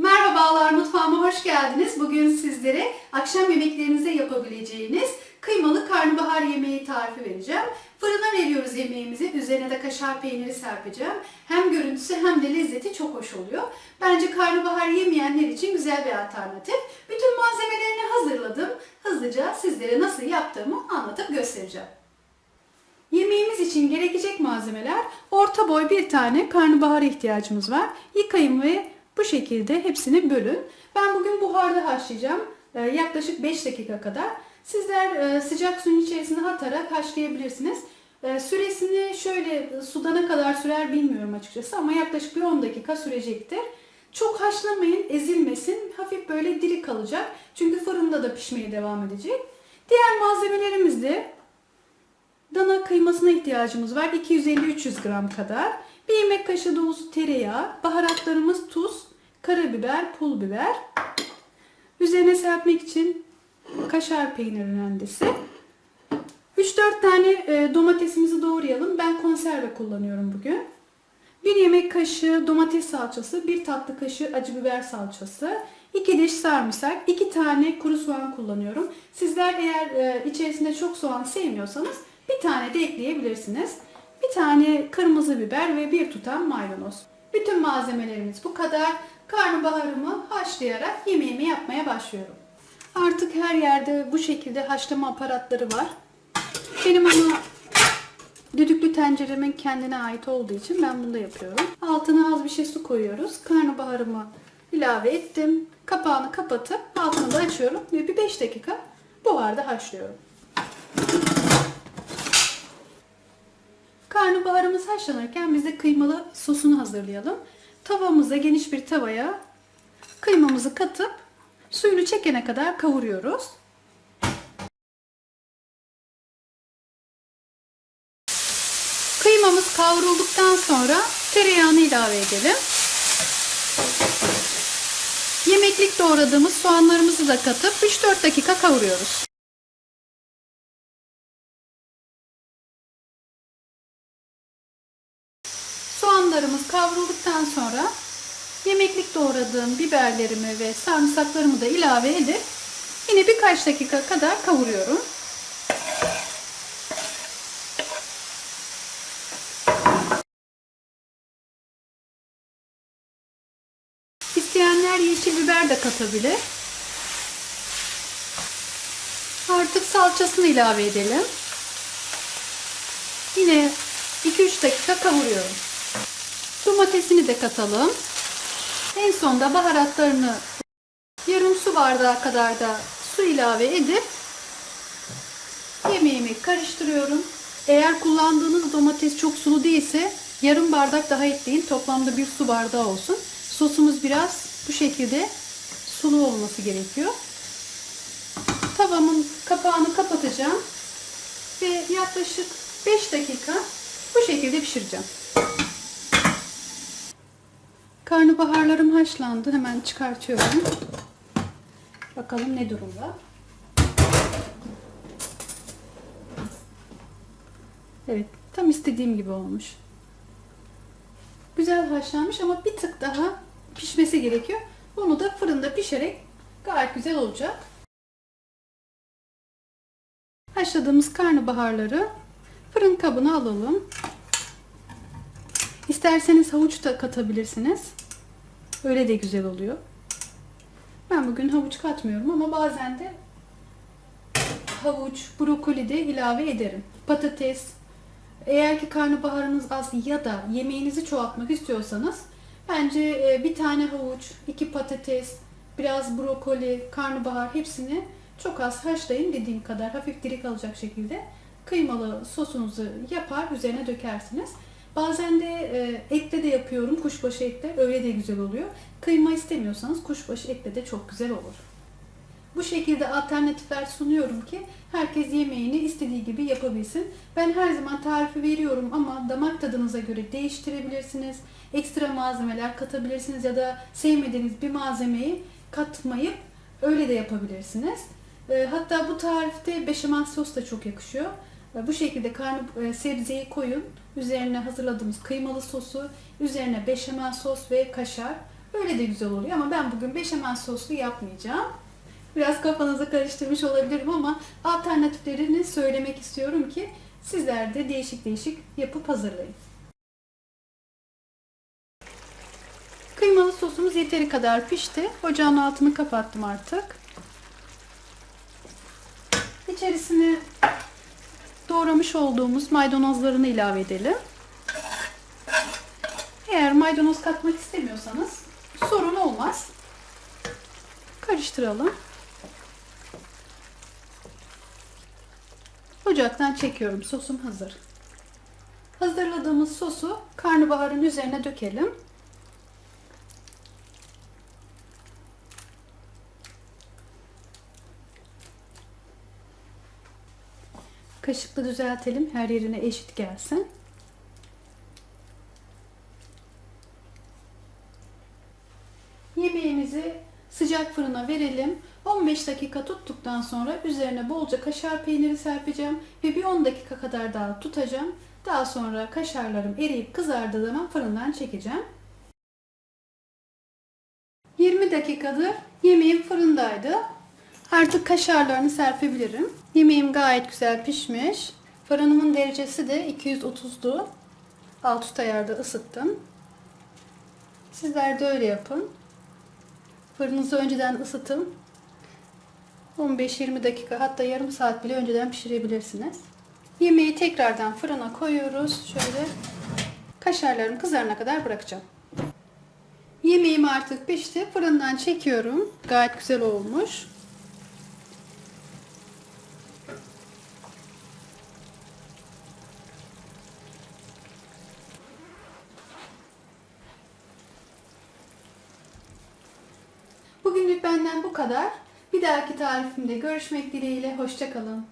Merhabalar mutfağıma hoş geldiniz. Bugün sizlere akşam yemeklerinize yapabileceğiniz kıymalı karnabahar yemeği tarifi vereceğim. Fırına veriyoruz yemeğimizi. Üzerine de kaşar peyniri serpeceğim. Hem görüntüsü hem de lezzeti çok hoş oluyor. Bence karnabahar yemeyenler için güzel bir alternatif. Bütün malzemelerini hazırladım. Hızlıca sizlere nasıl yaptığımı anlatıp göstereceğim. Yemeğimiz için gerekecek malzemeler orta boy bir tane karnabahara ihtiyacımız var. Yıkayın ve bu şekilde hepsini bölün. Ben bugün buharda haşlayacağım. Ee, yaklaşık 5 dakika kadar. Sizler e, sıcak suyun içerisine atarak haşlayabilirsiniz. Ee, süresini şöyle suda ne kadar sürer bilmiyorum açıkçası ama yaklaşık bir 10 dakika sürecektir. Çok haşlamayın, ezilmesin. Hafif böyle diri kalacak. Çünkü fırında da pişmeye devam edecek. Diğer malzemelerimiz de Dana kıymasına ihtiyacımız var. 250-300 gram kadar. Bir yemek kaşığı dolusu tereyağı, baharatlarımız tuz, karabiber, pul biber. Üzerine serpmek için kaşar peyniri rendesi. 3-4 tane e, domatesimizi doğrayalım. Ben konserve kullanıyorum bugün. Bir yemek kaşığı domates salçası, bir tatlı kaşığı acı biber salçası, 2 diş sarımsak, 2 tane kuru soğan kullanıyorum. Sizler eğer e, içerisinde çok soğan sevmiyorsanız bir tane de ekleyebilirsiniz. Bir tane kırmızı biber ve bir tutam maydanoz. Bütün malzemelerimiz bu kadar. Karnabaharımı haşlayarak yemeğimi yapmaya başlıyorum. Artık her yerde bu şekilde haşlama aparatları var. Benim ama düdüklü tenceremin kendine ait olduğu için ben bunu da yapıyorum. Altına az bir şey su koyuyoruz. Karnabaharımı ilave ettim. Kapağını kapatıp altını da açıyorum ve bir 5 dakika buharda haşlıyorum. Karnabaharımız haşlanırken biz de kıymalı sosunu hazırlayalım. Tavamıza geniş bir tavaya kıymamızı katıp suyunu çekene kadar kavuruyoruz. Kıymamız kavrulduktan sonra tereyağını ilave edelim. Yemeklik doğradığımız soğanlarımızı da katıp 3-4 dakika kavuruyoruz. Soğanlarımız kavrulduktan sonra yemeklik doğradığım biberlerimi ve sarımsaklarımı da ilave edip yine birkaç dakika kadar kavuruyorum. İsteyenler yeşil biber de katabilir. Artık salçasını ilave edelim. Yine 2-3 dakika kavuruyorum. Domatesini de katalım. En sonda baharatlarını yarım su bardağı kadar da su ilave edip yemeğimi karıştırıyorum. Eğer kullandığınız domates çok sulu değilse yarım bardak daha ekleyin. Toplamda bir su bardağı olsun. Sosumuz biraz bu şekilde sulu olması gerekiyor. Tavamın kapağını kapatacağım ve yaklaşık 5 dakika bu şekilde pişireceğim. Karnabaharlarım haşlandı. Hemen çıkartıyorum. Bakalım ne durumda. Evet, tam istediğim gibi olmuş. Güzel haşlanmış ama bir tık daha pişmesi gerekiyor. Onu da fırında pişerek gayet güzel olacak. Haşladığımız karnabaharları fırın kabına alalım. İsterseniz havuç da katabilirsiniz. Öyle de güzel oluyor. Ben bugün havuç katmıyorum ama bazen de havuç, brokoli de ilave ederim. Patates. Eğer ki karnabaharınız az ya da yemeğinizi çoğaltmak istiyorsanız bence e, bir tane havuç, iki patates, biraz brokoli, karnabahar hepsini çok az haşlayın dediğim kadar hafif diri kalacak şekilde kıymalı sosunuzu yapar üzerine dökersiniz. Bazen de e, etle de yapıyorum kuşbaşı etle öyle de güzel oluyor. Kıyma istemiyorsanız kuşbaşı etle de çok güzel olur. Bu şekilde alternatifler sunuyorum ki herkes yemeğini istediği gibi yapabilsin. Ben her zaman tarifi veriyorum ama damak tadınıza göre değiştirebilirsiniz. Ekstra malzemeler katabilirsiniz ya da sevmediğiniz bir malzemeyi katmayıp öyle de yapabilirsiniz. E, Hatta bu tarifte beşamel sos da çok yakışıyor. Bu şekilde karnı e, sebzeyi koyun. Üzerine hazırladığımız kıymalı sosu, üzerine beşamel sos ve kaşar Böyle de güzel oluyor ama ben bugün beşamel soslu yapmayacağım. Biraz kafanızı karıştırmış olabilirim ama alternatiflerini söylemek istiyorum ki sizler de değişik değişik yapıp hazırlayın. Kıymalı sosumuz yeteri kadar pişti. Ocağın altını kapattım artık. İçerisine doğramış olduğumuz maydanozlarını ilave edelim. Eğer maydanoz katmak istemiyorsanız sorun olmaz. Karıştıralım. Ocaktan çekiyorum. Sosum hazır. Hazırladığımız sosu karnabaharın üzerine dökelim. Kaşıkla düzeltelim. Her yerine eşit gelsin. Yemeğimizi sıcak fırına verelim. 15 dakika tuttuktan sonra üzerine bolca kaşar peyniri serpeceğim ve bir 10 dakika kadar daha tutacağım. Daha sonra kaşarlarım eriyip kızardığı zaman fırından çekeceğim. 20 dakikadır yemeğim fırındaydı. Artık kaşarlarını serpebilirim. Yemeğim gayet güzel pişmiş. Fırınımın derecesi de 230'du. Alt üst ayarda ısıttım. Sizler de öyle yapın. Fırınınızı önceden ısıtın. 15-20 dakika hatta yarım saat bile önceden pişirebilirsiniz. Yemeği tekrardan fırına koyuyoruz. Şöyle kaşarlarım kızarana kadar bırakacağım. Yemeğim artık pişti. Fırından çekiyorum. Gayet güzel olmuş. Benden bu kadar. Bir dahaki tarifimde görüşmek dileğiyle. Hoşçakalın.